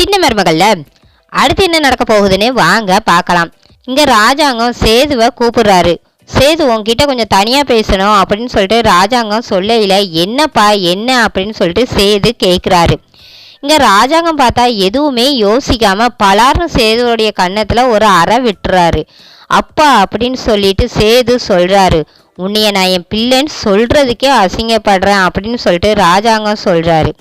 சின்ன மருமகள்ல. அடுத்து என்ன நடக்க போகுதுன்னு வாங்க பார்க்கலாம். இங்க ராஜாங்கம் சேதுவை கூப்பிடுறாரு. சேது உங்ககிட்ட கொஞ்சம் தனியா பேசணும் அப்படின்னு சொல்லிட்டு ராஜாங்கம் சொல்லையில என்னப்பா என்ன? அப்படின்னு சொல்லிட்டு சேது கேட்குறாரு இங்க ராஜாங்கம் பார்த்தா எதுவுமே யோசிக்காம பலார்னு சேதுவோடைய கன்னத்துல ஒரு அறை விட்டுறாரு. அப்பா அப்படின்னு சொல்லிட்டு சேது சொல்றாரு. உன்னைய நான் என் பிள்ளைன்னு சொல்கிறதுக்கே அசிங்கப்படுறேன் அப்படின்னு சொல்லிட்டு ராஜாங்கம் சொல்கிறாரு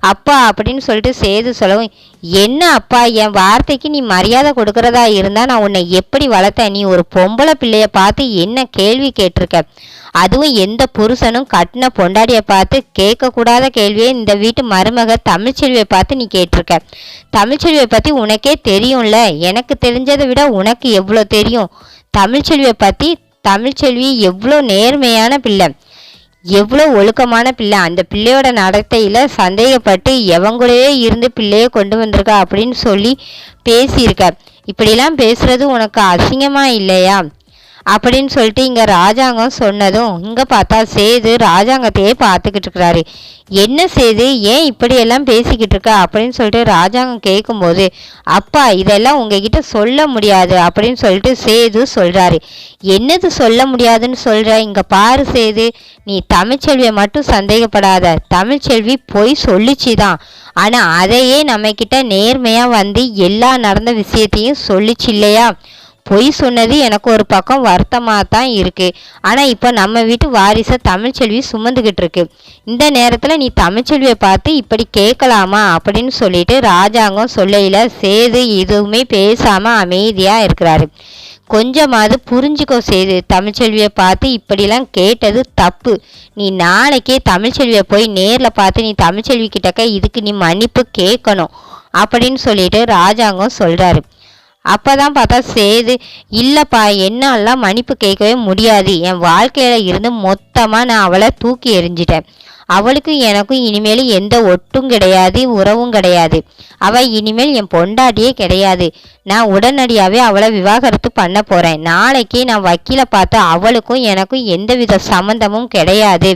அப்பா அப்படின்னு சொல்லிட்டு சேது சொல்லவும் என்ன அப்பா என் வார்த்தைக்கு நீ மரியாதை கொடுக்கறதா இருந்தால் நான் உன்னை எப்படி வளர்த்தேன்? நீ ஒரு பொம்பளை பிள்ளைய பார்த்து என்ன கேள்வி கேட்டிருக்க? அதுவும் எந்த புருஷனும் கட்டின பொண்டாடியை பார்த்து கேட்கக்கூடாத கேள்வியை இந்த வீட்டு மருமக தமிழ்ச்செல்வியை பார்த்து நீ கேட்டிருக்க. தமிழ்ச்செல்வியை பற்றி உனக்கே தெரியும்ல. எனக்கு தெரிஞ்சதை விட உனக்கு எவ்வளோ தெரியும்? தமிழ்ச்செல்வியை பற்றி தமிழ்ச்செல்வி எவ்வளோ நேர்மையான பிள்ளை. எவ்வளோ ஒழுக்கமான பிள்ளை. அந்த பிள்ளையோட நடத்தையில் சந்தேகப்பட்டு எவங்கூடவே இருந்து பிள்ளையை கொண்டு வந்திருக்கா அப்படின்னு சொல்லி பேசியிருக்க. இப்படிலாம் பேசுறது உனக்கு அசிங்கமா இல்லையா? அப்படின்னு சொல்லிட்டு இங்கே ராஜாங்கம் சொன்னதும் இங்கே பார்த்தா சேது ராஜாங்கத்தையே பார்த்துக்கிட்டு இருக்கிறாரு. என்ன சேது ஏன் இப்படியெல்லாம் பேசிக்கிட்டு இருக்க? அப்படின்னு சொல்லிட்டு ராஜாங்கம் கேட்கும்போது அப்பா இதெல்லாம் உங்ககிட்ட சொல்ல முடியாது அப்படின்னு சொல்லிட்டு சேது சொல்கிறாரு என்னது சொல்ல முடியாதுன்னு சொல்கிற இங்கே பாரு சேது நீ தமிழ்ச்செல்வியை மட்டும் சந்தேகப்படாத. தமிழ்ச்செல்வி பொய் சொல்லிச்சு தான். ஆனால் அதையே நம்மக்கிட்ட நேர்மையாக வந்து எல்லா நடந்த விஷயத்தையும் சொல்லிச்சு இல்லையா? பொய் சொன்னது எனக்கு ஒரு பக்கம் வருத்தமாக தான் இருக்குது ஆனால் இப்போ நம்ம வீட்டு வாரிசை தமிழ்ச்செல்வி சுமந்துக்கிட்டு இருக்கு. இந்த நேரத்தில் நீ தமிழ்ச்செல்வியை பார்த்து இப்படி கேட்கலாமா அப்படின்னு சொல்லிட்டு ராஜாங்கம் சொல்லையில் சேது எதுவுமே பேசாமல் அமைதியாக இருக்கிறாரு. கொஞ்சமாவது புரிஞ்சுக்கோ செய்து தமிழ்ச்செல்வியை பார்த்து இப்படிலாம் கேட்டது தப்பு. நீ நாளைக்கே தமிழ்ச்செல்வியை போய் நேரில் பார்த்து நீ தமிழ்ச்செல்வி கிட்டக்க இதுக்கு நீ மன்னிப்பு கேட்கணும் அப்படின்னு சொல்லிட்டு ராஜாங்கம் சொல்கிறாரு அப்பதான் பார்த்தா சேது இல்லைப்பா என்னாலாம் மன்னிப்பு கேட்கவே முடியாது. என் வாழ்க்கையில் இருந்து மொத்தமாக நான் அவளை தூக்கி எறிஞ்சிட்டேன். அவளுக்கும் எனக்கும் இனிமேல் எந்த ஒட்டும் கிடையாது உறவும் கிடையாது. அவள் இனிமேல் என் பொண்டாட்டியே கிடையாது. நான் உடனடியாகவே அவளை விவாகரத்து பண்ண போகிறேன் நாளைக்கே நான் வக்கீலை பார்த்து அவளுக்கும் எனக்கும் எந்தவித சம்மந்தமும் கிடையாது.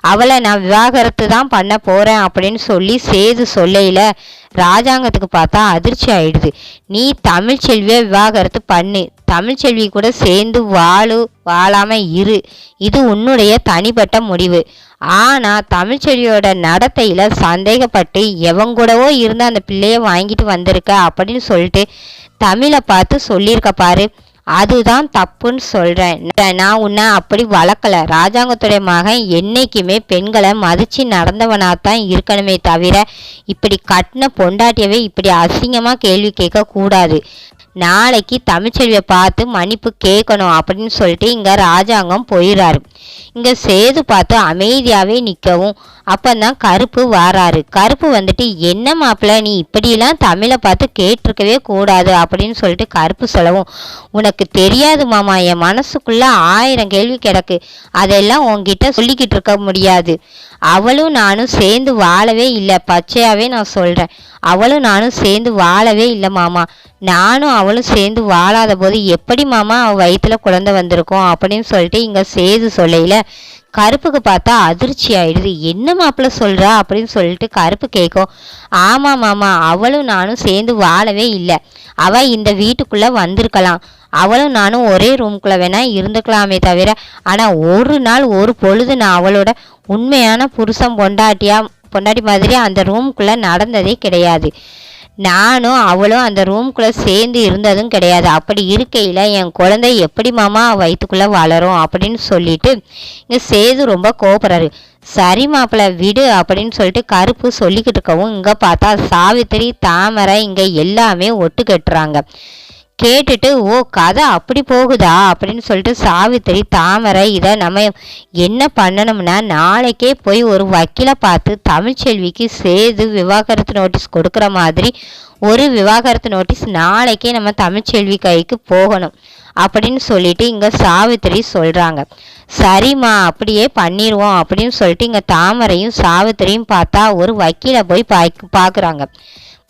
அவளை நான் விவாகரத்து தான் பண்ண போகிறேன் அப்படின்னு சொல்லி சேது சொல்லையில் ராஜாங்கத்துக்கு பார்த்தா அதிர்ச்சி ஆயிடுது. நீ தமிழ்ச்செல்வியை விவாகரத்து பண்ணு. தமிழ்ச்செல்வி கூட சேர்ந்து வாழு வாழாமல் இரு. இது உன்னுடைய தனிப்பட்ட முடிவு. ஆனால் தமிழ்ச்செல்வியோட நடத்தையில் சந்தேகப்பட்டு எவங்கூடவோ இருந்து அந்த பிள்ளைய வாங்கிட்டு வந்திருக்க அப்படின்னு சொல்லிட்டு தமிழை பார்த்து சொல்லியிருக்க பாரு. அதுதான் தப்புன்னு சொல்கிறேன் நான் உன்னை அப்படி வளர்க்கல. ராஜாங்கத்துடைய மகன் என்னைக்குமே பெண்களை மதித்து நடந்தவனாக தான் இருக்கணுமே தவிர இப்படி கட்டின பொண்டாட்டியவே இப்படி அசிங்கமாக கேள்வி கேட்கக்கூடாது. நாளைக்கு தமிழ்ச்செல்வியை பார்த்து மன்னிப்பு கேட்கணும் அப்படின்னு சொல்லிட்டு இங்கே ராஜாங்கம் போயிடுறாரு இங்கே சேது பார்த்து அமைதியாகவே நிற்கவும் அப்போந்தான் கருப்பு வாராரு. கருப்பு வந்துட்டு என்ன மாப்பிள்ள நீ இப்படிலாம் தமிழை பார்த்து கேட்டிருக்கவே கூடாது அப்படின்னு சொல்லிட்டு கருப்பு சொல்லவும். உனக்கு தெரியாது மாமா என் மனசுக்குள்ளே ஆயிரம் கேள்வி கிடக்கு. அதெல்லாம் உன்கிட்ட சொல்லிக்கிட்டு இருக்க முடியாது. அவளும் நானும் சேர்ந்து வாழவே இல்லை. பச்சையாகவே நான் சொல்கிறேன் அவளும் நானும் சேர்ந்து வாழவே இல்லை மாமா. நானும் அவளும் சேர்ந்து வாழாத போது எப்படி மாமா அவள் வயிற்றுல குழந்தை வந்திருக்கும்? அப்படின்னு சொல்லிட்டு இங்கே சேது சொல்லையில் கருப்புக்கு பார்த்தா அதிர்ச்சி ஆயிடுது. என்ன மாப்பிள்ள சொல்கிறா அப்படின்னு சொல்லிட்டு கருப்பு கேட்கும். ஆமாம் மாமா அவளும் நானும் சேர்ந்து வாழவே இல்லை. அவள் இந்த வீட்டுக்குள்ளே வந்திருக்கலாம். அவளும் நானும் ஒரே ரூம்குள்ளே வேணால் இருந்துக்கலாமே தவிர ஆனால் ஒரு நாள் ஒரு பொழுது நான் அவளோட உண்மையான புருஷன் பொண்டாட்டியாக பொண்டாட்டி மாதிரி அந்த ரூம்குள்ளே நடந்ததே கிடையாது. நானும் அவளும் அந்த ரூம்குள்ளே சேர்ந்து இருந்ததும் கிடையாது. அப்படி இருக்கையில் என் குழந்தை எப்படி மாமா வயிற்றுக்குள்ளே வளரும் அப்படின்னு சொல்லிட்டு இங்கே சேது ரொம்ப கோபுறாரு சரி மாப்பிள்ள விடு அப்படின்னு சொல்லிட்டு கருப்பு சொல்லிக்கிட்டு இருக்கவும் இங்கே பார்த்தா சாவித்திரி தாமரை இங்கே எல்லாமே ஒட்டு கட்டுறாங்க. கேட்டுட்டு ஓ கதை அப்படி போகுதா? அப்படின்னு சொல்லிட்டு சாவித்திரி தாமரை இதை நம்ம என்ன பண்ணணும்னா நாளைக்கே போய் ஒரு வக்கீலை பார்த்து தமிழ்ச்செல்விக்கு சேது விவாகரத்து நோட்டீஸ் கொடுக்குற மாதிரி ஒரு விவாகரத்து நோட்டீஸ் நாளைக்கே நம்ம தமிழ்ச்செல்வி கைக்கு போகணும். அப்படின்னு சொல்லிட்டு இங்கே சாவித்திரி சொல்கிறாங்க சரிம்மா அப்படியே பண்ணிடுவோம் அப்படின்னு சொல்லிட்டு இங்கே தாமரையும் சாவித்திரியும் பார்த்தா ஒரு வக்கீலை போய் பாய் பார்க்குறாங்க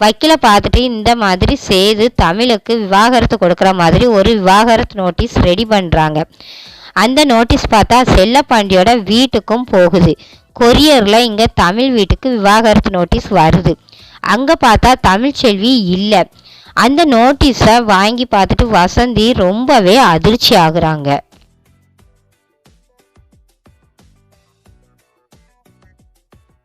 வக்கீலை பார்த்துட்டு இந்த மாதிரி செய்து தமிழுக்கு விவாகரத்து கொடுக்குற மாதிரி ஒரு விவாகரத்து நோட்டீஸ் ரெடி பண்ணுறாங்க அந்த நோட்டீஸ் பார்த்தா செல்லப்பாண்டியோட வீட்டுக்கும் போகுது. கொரியரில் இங்கே தமிழ் வீட்டுக்கு விவாகரத்து நோட்டீஸ் வருது. அங்கே பார்த்தா தமிழ்ச்செல்வி இல்லை. அந்த நோட்டீஸை வாங்கி பார்த்துட்டு வசந்தி ரொம்பவே அதிர்ச்சி ஆகுறாங்க.